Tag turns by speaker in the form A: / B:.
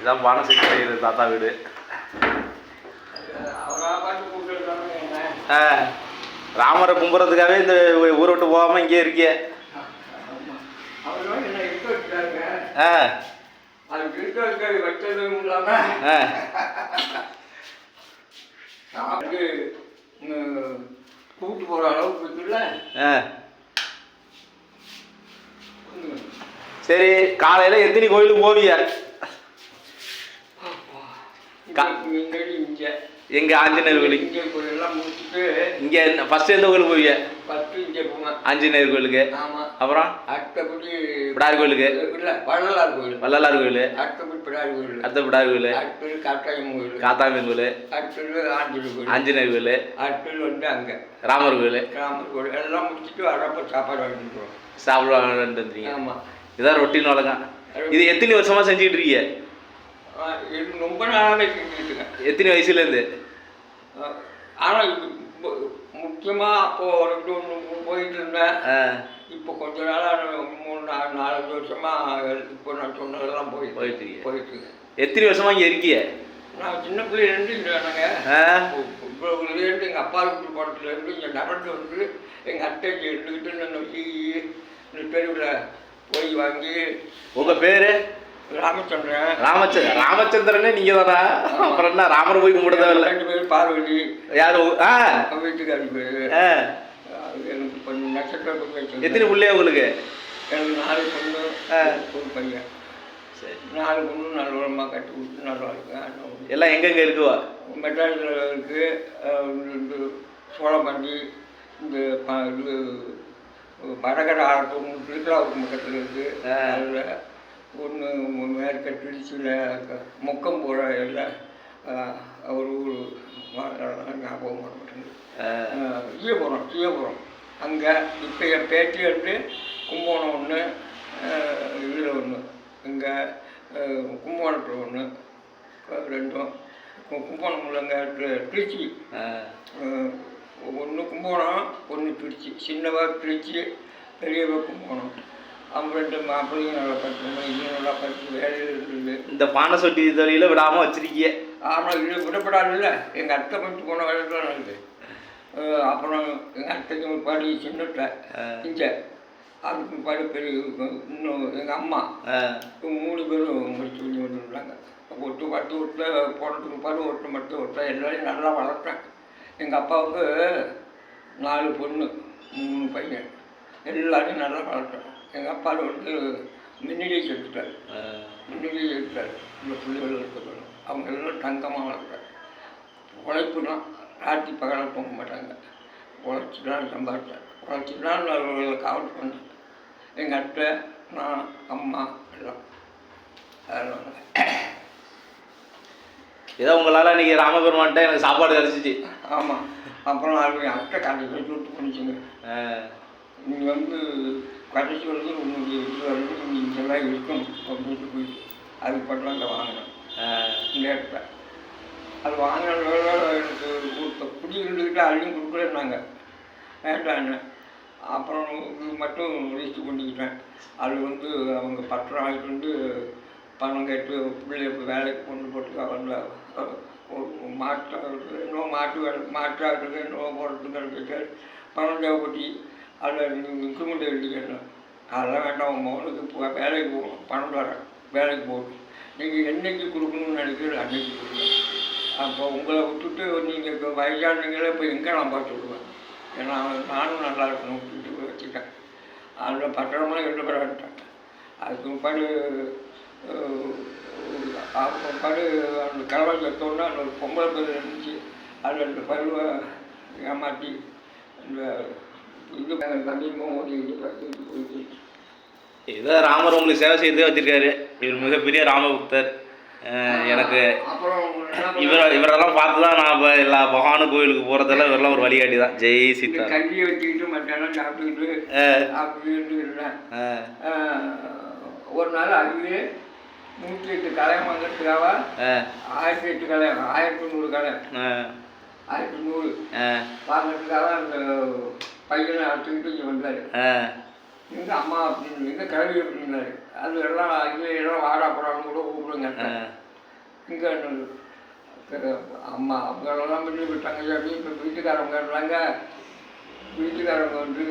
A: இதான் பானை செஞ்சு செய்கிறது தாத்தா வீடு. ஆ. ராமரை கும்புறதுக்காகவே இந்த ஊரை விட்டு போகாமல் இங்கே இருக்கிய. ஆ.
B: கூப்பிட்டு போகிற அளவுக்கு இருக்குல்ல.
A: ஆ. சரி காலையில் எத்தனை கோயிலுக்கு போவிய எங்கே ஆஞ்சநேயர் கோயிலுக்கு.
B: இங்கே கோயிலெல்லாம் முடிச்சுட்டு
A: இங்கே ஃபஸ்ட்டு எந்த கோயிலுக்கு போவிய ஆஞ்சநேயர் கோயிலுக்கு. அப்புறம்? பிடாரி கோயிலுக்கு.
B: வள்ளலார் கோயில்.
A: வள்ளலார் கோயில். அடுத்த பிடாரி கோயில்.
B: காட்டாயம் கோயில். ஆஞ்சநேயர் கோயில்.
A: ஆஞ்சநேயர் கோயில்.
B: அடுத்தது வந்து அங்கே.
A: ராமர் கோயில்.
B: கிராமர் கோயில். எல்லாம் முடிச்சுட்டு வரப்போ சாப்பாடு வாங்கிட்டு
A: சாப்பிட வந்துருந்தீங்க
B: ஆமாம்
A: இதான் ரொட்டீன் வழக்கம் இது எத்தனை வருஷமா செஞ்சுக்கிட்டு இருக்கீங்க?
B: ரொம்ப செஞ்சுக்கிட்டுங்க
A: எத்தனை வயசுலேருந்து?
B: ஆனால் முக்கியமாக அப்போது ஒன்று போயிட்டு இருந்தேன். இப்போ கொஞ்ச நாளாக மூணு நாலு நாலஞ்சு வருஷமாக இப்போ நான் சொன்னதெல்லாம் போய்
A: போயிட்டு.
B: போயிட்டு இருக்கு.
A: எத்தனை வருஷமா இங்கே இருக்கீங்க?
B: நான் சின்ன பிள்ளையிலேருந்து இங்கே நாங்கள்
A: ஆ.
B: இவ்வளவுலேருந்து எங்கள் அப்பா வீட்டு படத்துலேருந்து இங்கே நடந்து வந்து எங்கள் அட்டைக்கு இருந்துக்கிட்டு நான் இந்த தெருவில் போய் வாங்கி
A: உங்கள் பேர்?
B: ராமச்சந்திரன்.
A: ராமச்சந்திரன் ராமச்சந்திரனே நீங்கள் தானா அப்புறம் என்ன ராமர் போய் கும்பிட தேவையில்ல
B: ரெண்டு பேர் பார்வதி.
A: யார்? ஆ.
B: வீட்டுக்காரி பேர். எனக்கு கொஞ்சம் நட்சத்திர
A: எத்தனை பிள்ளைய உங்களுக்கு?
B: எனக்கு நாலு பொண்ணு. ஒரு பையன்.
A: சரி.
B: நாலு பொண்ணு நல்லவரமாக கட்டி விட்டு நல்லா இருக்கேன்
A: எல்லாம் எங்கெங்க இருக்குவா?
B: மெட்ராஸில் இருக்குது சோழமண்டி இந்த இது வடகர ஆட்டூர் திருக்கலாவுக்கு பக்கத்தில் இருக்குது. அதில் ஒன்று மேற்க திருச்சியில் முக்கம்புற இல்லை ஒரு ஊர் ஞாபகம் வர மாட்டேங்குது ஈயபுரம் ஈயபுரம் அங்கே இப்போ என் பேட்டி வந்து கும்பகோணம் ஒன்று இதில் ஒன்று இங்கே கும்பகோணத்தில் ஒன்று ரெண்டும். கு- கும்பகோணம் இல்லைங்க தி- திருச்சி. ஒன்று கும்பகோணம் ஒன்று திருச்சி சின்னவா திருச்சி பெரியவா கும்பகோணம். அவங்க ரெண்டு மாப்பிள்ளையும் நல்லா படிக்கணும் இன்னும் நல்லா படிச்சு வேலையில் இருக்குது
A: இந்த பானை சொட்டி தொழில விடாம வச்சிருக்கீங்க
B: ஆனால் இது விடப்படாதுல்ல. எங்கள் அத்தை மட்டும் போன வேலையில் இருக்குது அப்புறம் எங்கள் அத்தைக்கு பாடி சின்னட்ட இங்கே அதுக்கு பாடி பெரிய இன்னும் எங்கள் அம்மா. மூணு பேரும் முடிச்சு பண்ணி வந்துருந்தாங்க ஒட்டு பத்து வீட்டில் போனதுக்கு பாடு ஒட்டு மட்டும் விட்டேன் எல்லாரையும் நல்லா வளர்த்தேன். எங்கள் அப்பாவுக்கு நாலு பொண்ணு மூணு பையன். எல்லாரையும் நல்லா வளர்த்தேன் எங்கள் அப்பா வந்து மின்னிலே செத்துட்டார். மின்னிலே செத்துட்டார் இந்த பிள்ளைகள் இருக்கிறது அவங்க எல்லாம் தங்கமாக வளர்த்தார் உழைப்பு தான் ராத்தி பகலாக தூங்க மாட்டாங்க. உழைச்சி தான் சம்பாதிச்சார் உழைச்சி தான் நான் காவல் பண்ணேன் எங்கள் அத்தை நான் அம்மா எல்லாம். அதனால
A: ஏதோ உங்களால இன்னைக்கு ராமபெருமான்ட்ட எனக்கு சாப்பாடு கிடைச்சிச்சு.
B: ஆமாம் அப்புறம் அது என் அத்தை கடைசி சுட்டு பண்ணிச்சுங்க நீங்கள் வந்து கடைசி வரைக்கும் உன்னுடைய இது வரைக்கும் நீ இங்கெல்லாம் இருக்கணும் அப்படின்ட்டு போயிட்டு அதுக்கு பட்டம் அங்கே வாங்கினேன். இந்த இடத்துல. அது வாங்கினதோட எனக்கு கொடுத்த குடி இருந்துக்கிட்டு அதையும் கொடுக்குறேன்னாங்க வேண்டான்னு அப்புறம் இது மட்டும் ரிஜிஸ்டர் பண்ணிக்கிட்டேன். அது வந்து அவங்க பத்திரம் வாங்கிட்டு வந்து பணம் கேட்டு பிள்ளைய வேலைக்கு கொண்டு போட்டு அவங்க மாற்று இன்னும் மாட்டு வேலை மாற்றாகிறதுக்கு இன்னும் போகிறதுக்கு கேட்டு பணம் அதில் இன்க்ரிமெண்ட் எழுதிக்கணும். அதெல்லாம் வேண்டாம் உங்கள் மகனுக்கு வேலைக்கு போகணும் பணம் தரேன் வேலைக்கு போகணும் நீங்கள் என்னைக்கு கொடுக்கணும்னு நினைக்கிறது அன்னைக்கு கொடுங்க. அப்போ உங்களை விட்டுட்டு நீங்கள் இப்போ வயசானீங்களே இப்போ எங்கே நான் பார்த்து விடுவேன் ஏன்னா நானும் நல்லா இருக்கணும் விட்டுட்டு வச்சுட்டேன். அதில் பட்டணமாக எழுதப்பட வேண்டாம் அதுக்கு பாடு பாடு அந்த கலவை எடுத்தோன்னா அந்த ஒரு பொம்பளை பேர் இருந்துச்சு. அதில் அந்த பருவ ஏமாற்றி இந்த இது தண்ணியும் ஓடி போயிட்டு
A: ஏதோ ராமர் உங்களுக்கு சேவை செய்து வச்சிருக்காரு. இவர் மிகப்பெரிய ராமபக்தர். எனக்கு இவர் இவரெல்லாம் பார்த்து தான் நான் இப்போ எல்லா பகவானு கோயிலுக்கு போகிறதெல்லாம் இவரெல்லாம் ஒரு வழிகாட்டி தான் ஜெய் சீதா
B: கஞ்சியை வச்சுக்கிட்டு மத்தியானம் சாப்பிட்டுக்கிட்டு
A: ஆ,
B: அப்படின்னு இருந்தேன். ஒரு நாள் அதுவே நூற்றி எட்டு கலையம் வந்துட்டுக்காவ ஆயிரத்தி எட்டு கலையம் ஆயிரத்தி நூறு கலையம் ஆயிரத்தி நூறு
A: ஆ,
B: வாங்கிறதுக்காக அந்த பையனை அழைச்சிக்கிட்டு இங்கே வந்தார். எங்கள் அம்மா அப்படின்னு எங்கள் கிளவி அப்படின்னாரு. அது எல்லாம் அங்கே எல்லாம் வாடா போடான்னு கூட கூப்பிடுங்க இங்கே அம்மா அவங்களெல்லாம் பண்ணி விட்டாங்க ஐயா இப்போ வீட்டுக்காரவங்க இருந்தாங்க வீட்டுக்காரவங்க வந்து